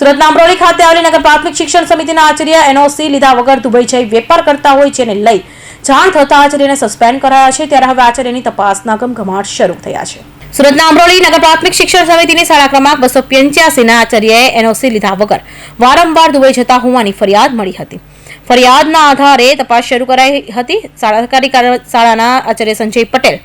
સુરતના અમરોલી ખાતે આવેલી નગર પ્રાથમિક શિક્ષણ સમિતિના આચાર્ય એનઓસી લીધા વગર દુબઈ જઈ વેપાર કરતા હોય જેને લઈ જાણ થતા આચાર્યને સસ્પેન્ડ કરાયા છે. ત્યારે હવે આચાર્યની તપાસના ગમઘમાટ શરૂ થયા છે. સુરતના અમરોલી નગર પ્રાથમિક શિક્ષણ સમિતિની શાળા ક્રમાંક બસો પંચ્યાસીના આચાર્યએ એનઓસી લીધા વગર વારંવાર દુબઈ જતા હોવાની ફરિયાદ મળી હતી. ફરિયાદના આધારે તપાસ શરૂ કરાઈ હતી. શાળાકારી શાળાના આચાર્ય સંજય પટેલ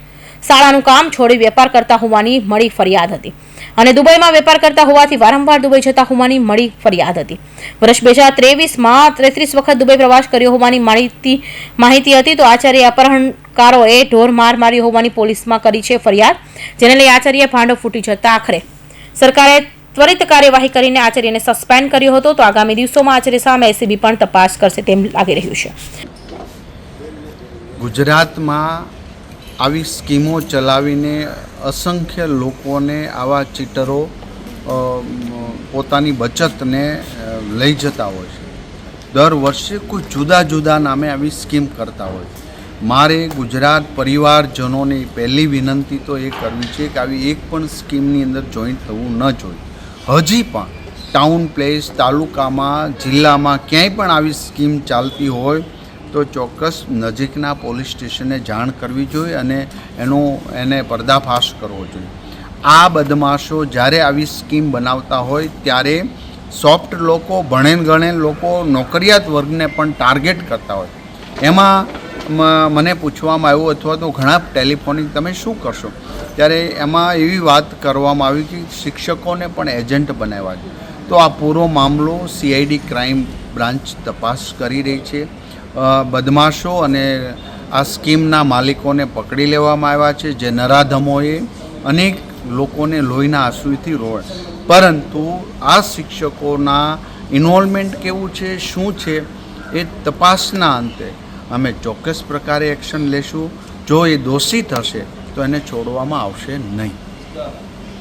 શાળાનું કામ છોડી વેપાર કરતા હોવાની મળી ફરિયાદ હતી. અને દુબઈમાં વેપાર કરતા હોવાથી વારંવાર દુબઈ જતા હોવાની મળી ફરિયાદ હતી. વર્ષ બે હજાર ત્રેવીસમાં ત્રેત્રીસ વખત દુબઈ પ્રવાસ કર્યો હોવાની માહિતી માહિતી હતી તો આચાર્ય અપહરણકારોએ ઢોર માર માર્યો હોવાની પોલીસમાં કરી છે ફરિયાદ, જેને લઈ આચાર્ય ભાંડો ફૂટી જતા આખરે. સરકારે ત્વરિત કાર્યવાહી કરીને આચાર્યને સસ્પેન્ડ કર્યો હતો તો આગામી દિવસોમાં આચાર્ય સામે એસીબી પણ તપાસ કરશે તેમ લાગી રહ્યું છે. ગુજરાતમાં આવી સ્કીમો ચલાવીને અસંખ્ય લોકોને આવા ચીટરો પોતાની બચતને લઈ જતા હોય છે. દર વર્ષે કોઈ જુદા જુદા નામે આવી સ્કીમ કરતા હોય મારે ગુજરાત પરિવારજનોની પહેલી વિનંતી તો એ કરવી છે કે આવી એક પણ સ્કીમની અંદર જોઈન્ટ થવું ન જોઈએ. હજી પણ ટાઉન પ્લેસ તાલુકામાં, જિલ્લામાં ક્યાંય પણ આવી સ્કીમ ચાલતી હોય તો ચોક્કસ નજીકના પોલીસ સ્ટેશને જાણ કરવી જોઈએ અને એનો, એને પર્દાફાશ કરવો જોઈએ. આ બદમાશો જ્યારે આવી સ્કીમ બનાવતા હોય ત્યારે સોફ્ટ લોકો ભણેન ગણેન લોકો, નોકરિયાત વર્ગને પણ ટાર્ગેટ કરતા હોય. એમાં મને પૂછવામાં આવ્યું અથવા તો ઘણા ટેલિફોનિક તમે શું કરશો? ત્યારે એમાં એવી વાત કરવામાં આવી કે શિક્ષકોને પણ એજન્ટ બનાવ્યા છે. તો આ પૂરો મામલો સીઆઈડી ક્રાઇમ બ્રાન્ચ તપાસ કરી રહી છે. બદમાશો અને આ સ્કીમના માલિકોને પકડી લેવામાં આવ્યા છે, જે નરાધમોએ અનેક લોકોને લોહીના આંસુથી રોડ. પરંતુ આ શિક્ષકોના ઇન્વોલ્વમેન્ટ કેવું છે, શું છે, એ તપાસના અંતે અમે ચોક્કસ પ્રકારે એક્શન લેશું. જો એ દોષિત હશે, તો એને છોડવામાં આવશે નહીં.